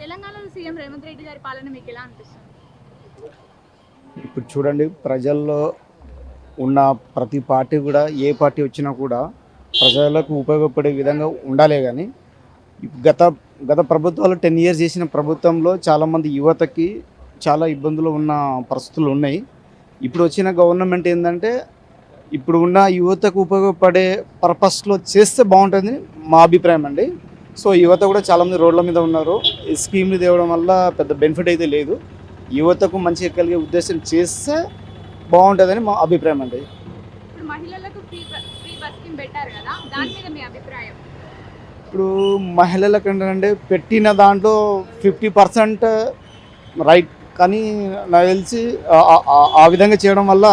తెలంగాణలో సీఎం రేవంత్ రెడ్డి గారి పాలన మీకు ఎలా అనిపిస్తుంది? ఇప్పుడు చూడండి ప్రజల్లో ఉన్న ప్రతి పార్టీ కూడా ఏ పార్టీ వచ్చినా కూడా ప్రజలకు ఉపయోగపడే విధంగా ఉండాలి కానీ గత గత ప్రభుత్వాలు టెన్ ఇయర్స్ చేసిన ప్రభుత్వంలో చాలామంది యువతకి చాలా ఇబ్బందులు ఉన్న పరిస్థితులు ఉన్నాయి. ఇప్పుడు వచ్చిన గవర్నమెంట్ ఏంటంటే ఇప్పుడు ఉన్న యువతకు ఉపయోగపడే పర్పస్లో చేస్తే బాగుంటుంది మా అభిప్రాయం అండి. సో యువత కూడా చాలామంది రోడ్ల మీద ఉన్నారు. ఈ స్కీమ్లు తేవడం వల్ల పెద్ద బెనిఫిట్ అయితే లేదు. యువతకు మంచిగా కలిగే ఉద్దేశం చేస్తే బాగుంటుందని మా అభిప్రాయం అండి. ఇప్పుడు మహిళలకు ఏంటంటే పెట్టిన దాంట్లో ఫిఫ్టీ పర్సెంట్ రైట్ కానీ నాకు తెలిసి ఆ విధంగా చేయడం వల్ల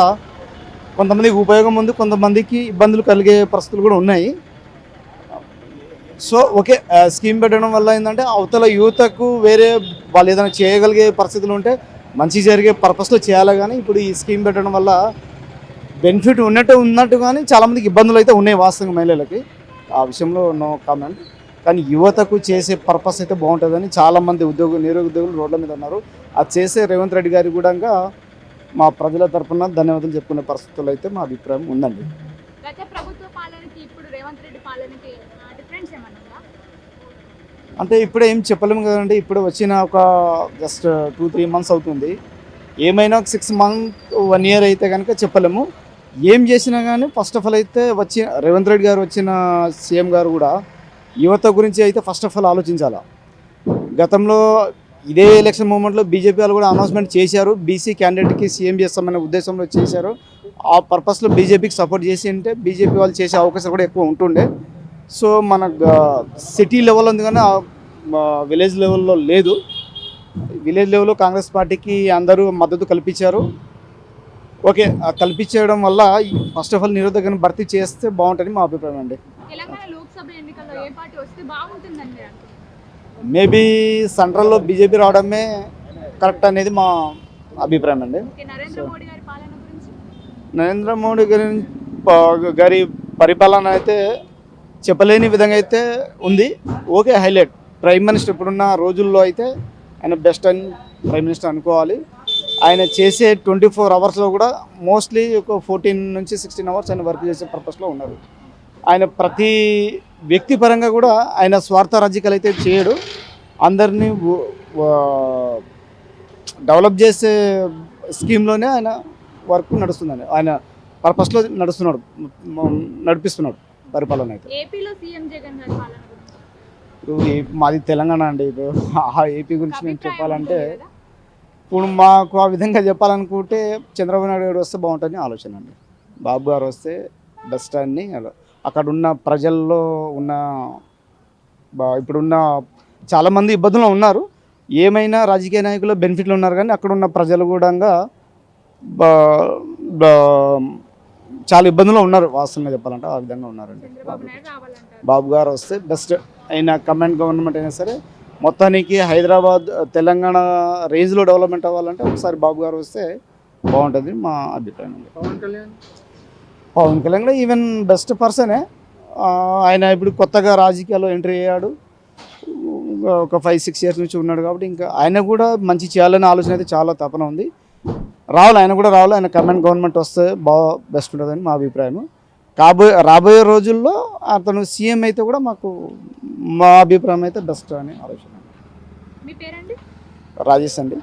కొంతమందికి ఉపయోగం ఉంది కొంతమందికి ఇబ్బందులు కలిగే పరిస్థితులు కూడా ఉన్నాయి. సో ఓకే స్కీమ్ పెట్టడం వల్ల ఏంటంటే అవతల యువతకు వేరే వాళ్ళు ఏదైనా చేయగలిగే పరిస్థితులు ఉంటే మంచి జరిగే పర్పస్లో చేయాలి కానీ ఇప్పుడు ఈ స్కీమ్ పెట్టడం వల్ల బెనిఫిట్ ఉన్నట్టు ఉన్నట్టు కానీ చాలామందికి ఇబ్బందులు అయితే ఉన్నాయి వాస్తవంగా మహిళలకి. ఆ విషయంలో నో కామెంట్. కానీ యువతకు చేసే పర్పస్ అయితే బాగుంటుందని చాలామంది ఉద్యోగులు నిరుద్యోగులు రోడ్ల మీద ఉన్నారు. అది చేసే రేవంత్ రెడ్డి గారి కూడా మా ప్రజల తరఫున ధన్యవాదాలు చెప్పుకునే పరిస్థితులు అయితే మా అభిప్రాయం ఉందండి. గత ప్రభుత్వ పాలనకి ఇప్పుడు రేవంత్ రెడ్డి పాలనకి డిఫరెన్స్ ఏమన్నా అంటే ఇప్పుడే ఏం చెప్పలేము కదండి. ఇప్పుడు వచ్చిన ఒక జస్ట్ టూ త్రీ మంత్స్ అవుతుంది. ఏమైనా ఒక సిక్స్ మంత్ వన్ ఇయర్ అయితే కనుక చెప్పలేము. ఏం చేసినా కానీ ఫస్ట్ ఆఫ్ ఆల్ అయితే వచ్చి రేవంత్ రెడ్డి గారు వచ్చిన సీఎం గారు కూడా యువత గురించి అయితే ఫస్ట్ ఆఫ్ ఆల్ ఆలోచించాలా? గతంలో ఇదే ఎలక్షన్ మూమెంట్లో బీజేపీ వాళ్ళు కూడా అనౌన్స్మెంట్ చేశారు. బీసీ క్యాండిడేట్కి సీఎం చేస్తామనే ఉద్దేశంలో చేశారు. ఆ పర్పస్లో బీజేపీకి సపోర్ట్ చేసి ఉంటే బీజేపీ వాళ్ళు చేసే అవకాశం కూడా ఎక్కువ ఉంటుండే. సో మన సిటీ లెవెల్ ఉంది కానీ విలేజ్ లెవెల్లో లేదు. విలేజ్ లెవెల్లో కాంగ్రెస్ పార్టీకి అందరూ మద్దతు కల్పించారు. ఓకే కల్పించడం వల్ల ఫస్ట్ ఆఫ్ ఆల్ నిరోధకను భర్తీ చేస్తే బాగుంటుంది మా అభిప్రాయం అండి. మేబీ సెంట్రల్లో బీజేపీ రావడమే కరెక్ట్ అనేది మా అభిప్రాయం అండి ఓకే నరేంద్ర మోడీ గారి పాలన గురించి నరేంద్ర మోడీ గారి గారి పరిపాలన అయితే చెప్పలేని విధంగా అయితే ఉంది. Okay highlight. ప్రైమ్ మినిస్టర్ ఇప్పుడున్న రోజుల్లో అయితే ఆయన బెస్ట్ అని ప్రైమ్ మినిస్టర్ అనుకోవాలి. ఆయన చేసే ట్వంటీ ఫోర్ అవర్స్లో కూడా మోస్ట్లీ ఒక ఫోర్టీన్ నుంచి సిక్స్టీన్ అవర్స్ ఆయన వర్క్ చేసే పర్పస్లో ఉన్నారు. ఆయన ప్రతి వ్యక్తిపరంగా కూడా ఆయన స్వార్థ రాజకీయాలు అయితే చేయడు. అందరినీ డెవలప్ చేసే స్కీమ్లోనే ఆయన వర్క్ నడుస్తుందండి. ఆయన పర్పస్లో నడుస్తున్నాడు. నడిపిస్తున్నాడు పరిపాలన అయితే. ఏపీలో సీఎం జగన్ గారి పాలన గురించి. ఇప్పుడు ఏ- మాది తెలంగాణ అండి. ఇప్పుడు ఆ ఏపీ గురించి నేను చెప్పాలంటే? ఇప్పుడు మాకు ఆ విధంగా చెప్పాలనుకుంటే చంద్రబాబు నాయుడు గారు వస్తే బాగుంటుంది ఆలోచన అండి. బాబు గారు వస్తే బెస్ట్ అని అలా- అక్కడ ఉన్న ప్రజల్లో ఉన్న బా- ఇప్పుడున్న చాలామంది ఇబ్బందులు ఉన్నారు. ఏమైనా రాజకీయ నాయకులు బెనిఫిట్లు ఉన్నారు కానీ అక్కడ ఉన్న ప్రజలు కూడా చాలా ఇబ్బందులు ఉన్నారు వాస్తవంగా చెప్పాలంటే ఆ విధంగా ఉన్నారండి. బాబు గారు వస్తే బెస్ట్ అయిన కమెంట్ గవర్నమెంట్ అయినా సరే మొత్తానికి హైదరాబాద్ తెలంగాణ రేంజ్లో డెవలప్మెంట్ అవ్వాలంటే ఒకసారి బాబు గారు వస్తే బాగుంటుంది మా అభిప్రాయం పవన్ కళ్యాణ్? పవన్ కళ్యాణ్ కూడా ఈవెన్ బెస్ట్ పర్సనే ఆయన ఇప్పుడు కొత్తగా రాజకీయాల్లో ఎంట్రీ అయ్యాడు. ఒక ఫైవ్ సిక్స్ ఇయర్స్ నుంచి ఉన్నాడు కాబట్టి ఇంకా ఆయన కూడా మంచి చేయాలనే ఆలోచన అయితే చాలా తపన ఉంది. రావాలి ఆయన కూడా రావాలి ఆయన కమెంట్ గవర్నమెంట్ వస్తే బాగా బెస్ట్ ఉంటుందని మా అభిప్రాయం కాబోయే రాబోయే రోజుల్లో అతను సీఎం అయితే కూడా మాకు మా అభిప్రాయం అయితే బెస్ట్ అని ఆలోచన. రాజేష్ అండి.